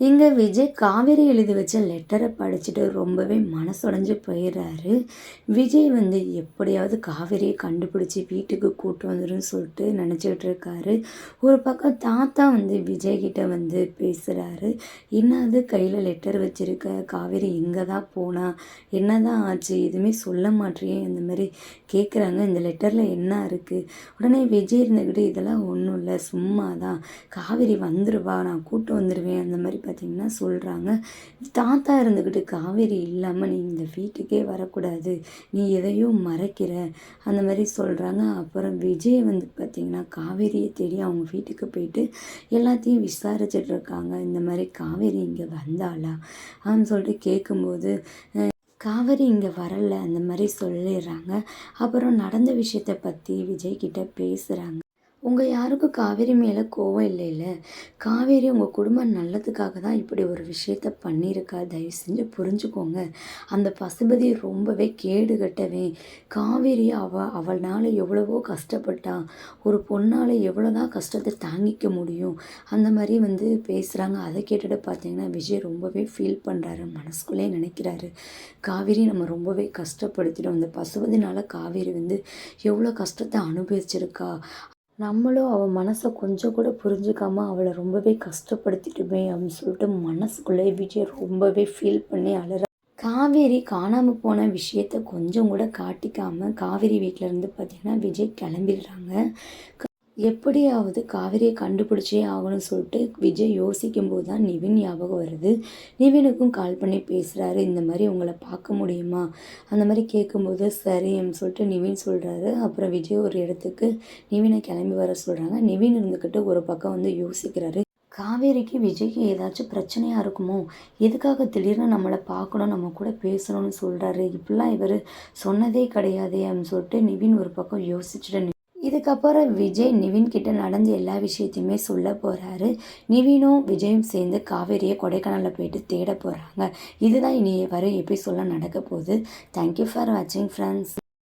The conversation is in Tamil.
இங்கே விஜய் காவேரி எழுதி வச்ச லெட்டரை படிச்சுட்டு ரொம்பவே மனசுடைஞ்சு போயிடுறாரு விஜய் வந்து எப்படியாவது காவேரியை கண்டுபிடிச்சி வீட்டுக்கு கூட்டு வந்துடும் சொல்லிட்டு நினச்சிக்கிட்டு இருக்காரு. ஒரு பக்கம் தாத்தா வந்து விஜய் கிட்ட வந்து பேசுகிறாரு என்னது கையில் லெட்டர் வச்சுருக்க? காவேரி இங்கே தான் போனா என்ன தான் ஆச்சு? எதுவுமே சொல்ல மாட்டேன் இந்த மாதிரி கேட்குறாங்க இந்த லெட்டரில் என்ன இருக்குது உடனே விஜய் இருந்துக்கிட்டு இதெல்லாம் ஒன்றும் இல்லை சும்மா தான் காவேரி வந்துடுவா நான் கூட்டு வந்துடுவேன் அந்த மாதிரி பார்த்திங்கன்னா சொல்கிறாங்க தாத்தா இருந்துக்கிட்டு காவேரி இல்லாமல் நீ இந்த வீட்டுக்கே வரக்கூடாது. நீ எதையும் மறைக்கிற. அந்த மாதிரி சொல்கிறாங்க அப்புறம் விஜய் வந்து பார்த்திங்கன்னா காவேரியை தேடி அவங்க வீட்டுக்கு போயிட்டு எல்லாத்தையும் விசாரிச்சுட்டு இருக்காங்க இந்த மாதிரி காவேரி இங்கே வந்தாளா? அப்படின்னு சொல்லிட்டு கேட்கும்போது காவேரி இங்கே வரல. அந்த மாதிரி சொல்லிடுறாங்க. அப்புறம் நடந்த விஷயத்தை பற்றி விஜய் கிட்ட பேசுகிறாங்க உங்கள் யாருக்கும் காவேரி மேலே கோவம் இல்லைல்ல? காவேரி உங்கள் குடும்பம் நல்லதுக்காக தான் இப்படி ஒரு விஷயத்த பண்ணியிருக்கா? தயவு செஞ்சு புரிஞ்சுக்கோங்க. அந்த பசுபதி ரொம்பவே கேடு கட்டவே காவேரி அவ அவளால் எவ்வளவோ கஷ்டப்பட்டா ஒரு பொண்ணால் எவ்வளோ தான் கஷ்டத்தை தாங்கிக்க முடியும். அந்த மாதிரி வந்து பேசுகிறாங்க அதை கேட்டுட்டு பார்த்தீங்கன்னா விஜய் ரொம்பவே ஃபீல் பண்ணுறாரு மனசுக்குள்ளே நினைக்கிறாரு. காவேரி நம்ம ரொம்பவே கஷ்டப்படுத்திட்டோம். அந்த பசுபதினால் காவேரி வந்து எவ்வளோ கஷ்டத்தை அனுபவிச்சிருக்கா? நம்மளும் அவள் மனசை கொஞ்சம் கூட புரிஞ்சுக்காம அவளை ரொம்பவே கஷ்டப்படுத்திட்டுமே அப்படின்னு சொல்லிட்டு மனசுக்குள்ளே விஜய் ரொம்பவே ஃபீல் பண்ணி அழற காவேரி காணாமல் போன விஷயத்த கொஞ்சம் கூட காட்டிக்காமல் காவேரி வீட்டிலேருந்து பார்த்திங்கன்னா விஜய் கிளம்பிடுறாங்க. எப்படியாவது காவிரியை கண்டுபிடிச்சே ஆகணும்னு சொல்லிட்டு விஜய் யோசிக்கும் போது தான் நிவின் ஞாபகம் வருது. நிவினுக்கும் கால் பண்ணி பேசுகிறாரு இந்த மாதிரி உங்களை பார்க்க முடியுமா? அந்த மாதிரி கேட்கும்போது சரின்னு சொல்லிட்டு நிவின் சொல்கிறாரு அப்புறம் விஜய் ஒரு இடத்துக்கு நிவினை கிளம்பி வர சொல்கிறாங்க நிவின் இருந்துக்கிட்டு ஒரு பக்கம் வந்து யோசிக்கிறாரு. காவேரிக்கு விஜய்க்கு ஏதாச்சும் பிரச்சனையாக இருக்குமோ? எதுக்காக திடீர்னு நம்மளை பார்க்கணும் நம்ம கூட பேசணும்னு சொல்கிறாரு இப்படிலாம் இவர் சொன்னதே கிடையாதே அப்படின்னு சொல்லிட்டு நிவின் ஒரு பக்கம் யோசிச்சுட்டு இதுக்கப்புறம் விஜய் நிவின் கிட்ட நடந்த எல்லா விஷயத்தையுமே சொல்ல போகிறாரு நிவினும் விஜயும் சேர்ந்து காவேரியை கொடைக்கானலில் போயிட்டு தேட போகிறாங்க இதுதான் இனி வர எப்படி சொல்ல நடக்க போகுது. தேங்க்யூ ஃபார் வாட்சிங் ஃப்ரெண்ட்ஸ்